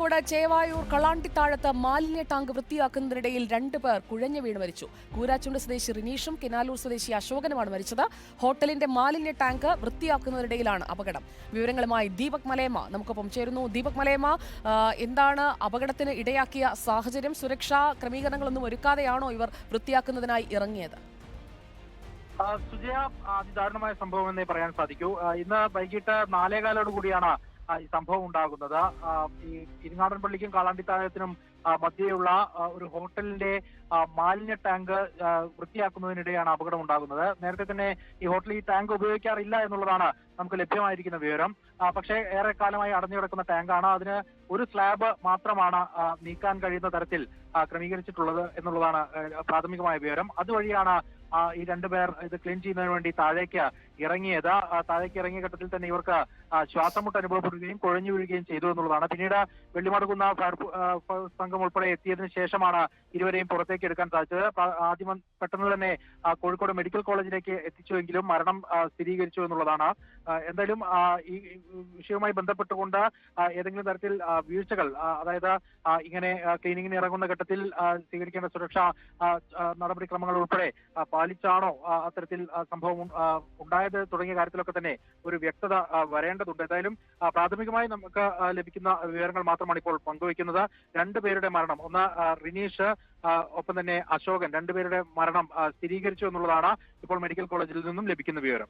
കോഴിക്കോട് ചേവായൂർ കളാണ്ടിത്താഴത്ത് മാലിന്യ ടാങ്ക് വൃത്തിയാക്കുന്നതിനിടയിൽ രണ്ടുപേർ കുഴഞ്ഞു വീണ് മരിച്ചു. കൂരാച്ചുണ്ട് സ്വദേശി റിനീഷും കിനാലൂർ സ്വദേശി അശോകനുമാണ് മരിച്ചത്. ഹോട്ടലിന്റെ മാലിന്യ ടാങ്ക് വൃത്തിയാക്കുന്നതിനിടയിലാണ് അപകടം. വിവരങ്ങളുമായി ദീപക് മലയമ്മ നമുക്കൊപ്പം ചേരുന്നു. ദീപക് മലയമ്മ എന്താണ് അപകടത്തിന് ഇടയാക്കിയ സാഹചര്യം? സുരക്ഷാ ക്രമീകരണങ്ങളൊന്നും ഒരുക്കാതെയാണോ ഇവർ വൃത്തിയാക്കുന്നതിനായി ഇറങ്ങിയത്? സുജയ അതിദാരുണമായ സംഭവം എന്നേ പറയാൻ സാധിക്കൂ. ഇന്ന് വൈകിട്ട് നാലേകാലോട് കൂടിയാണ് ഈ സംഭവം ഉണ്ടാകുന്നത്. ഈ ഇരിങ്ങാടൻ പള്ളിക്കും കാളാണ്ടിത്താഴത്തിനും മധ്യയുള്ള ഒരു ഹോട്ടലിന്റെ മാലിന്യ ടാങ്ക് വൃത്തിയാക്കുന്നതിനിടെയാണ് അപകടം ഉണ്ടാകുന്നത്. നേരത്തെ തന്നെ ഈ ഹോട്ടലിൽ ഈ ടാങ്ക് ഉപയോഗിക്കാറില്ല എന്നുള്ളതാണ് നമുക്ക് ലഭ്യമായിരിക്കുന്ന വിവരം. പക്ഷേ ഏറെ കാലമായി അടഞ്ഞു കിടക്കുന്ന ടാങ്കാണ്. അതിന് ഒരു സ്ലാബ് മാത്രമാണ് നീക്കാൻ കഴിയുന്ന തരത്തിൽ ക്രമീകരിച്ചിട്ടുള്ളത് എന്നുള്ളതാണ് പ്രാഥമികമായ വിവരം. അതുവഴിയാണ് ഈ രണ്ടുപേർ ഇത് ക്ലീൻ ചെയ്യുന്നതിന് വേണ്ടി താഴേക്ക് ഇറങ്ങിയത്. താഴേക്ക് ഇറങ്ങിയ ഘട്ടത്തിൽ തന്നെ ഇവർക്ക് ശ്വാസമുട്ട് അനുഭവപ്പെടുകയും കുഴഞ്ഞു വീഴുകയും ചെയ്തു എന്നുള്ളതാണ്. പിന്നീട് വെള്ളിമടക്കുന്ന സംഘം ഉൾപ്പെടെ എത്തിയതിനു ശേഷമാണ് ഇരുവരെയും പുറത്തേക്ക് എടുക്കാൻ സാധിച്ചത്. ആദ്യം പെട്ടെന്ന് തന്നെ കോഴിക്കോട് മെഡിക്കൽ കോളേജിലേക്ക് എത്തിച്ചുവെങ്കിലും മരണം സ്ഥിരീകരിച്ചു എന്നുള്ളതാണ്. എന്തായാലും ഈ വിഷയവുമായി ബന്ധപ്പെട്ടുകൊണ്ട് ഏതെങ്കിലും തരത്തിൽ വീഴ്ചകൾ അതായത് ഇങ്ങനെ ക്ലീനിങ്ങിന് ഇറങ്ങുന്ന ഘട്ടത്തിൽ സ്വീകരിക്കേണ്ട സുരക്ഷാ നടപടിക്രമങ്ങൾ ഉൾപ്പെടെ പാലിച്ചാണോ അത്തരത്തിൽ സംഭവം ഉണ്ടായത് തുടങ്ങിയ കാര്യത്തിലൊക്കെ തന്നെ ഒരു വ്യക്തത വരേണ്ടതുണ്ട്. എന്തായാലും പ്രാഥമികമായി നമുക്ക് ലഭിക്കുന്ന വിവരങ്ങൾ മാത്രമാണ് ഇപ്പോൾ പങ്കുവയ്ക്കുന്നത്. രണ്ടുപേരുടെ മരണം. ഒന്ന് റിനീഷ് ഒപ്പം തന്നെ അശോകൻ. രണ്ടുപേരുടെ മരണം സ്ഥിരീകരിച്ചു എന്നുള്ളതാണ് ഇപ്പോൾ മെഡിക്കൽ കോളേജിൽ നിന്നും ലഭിക്കുന്ന വിവരം.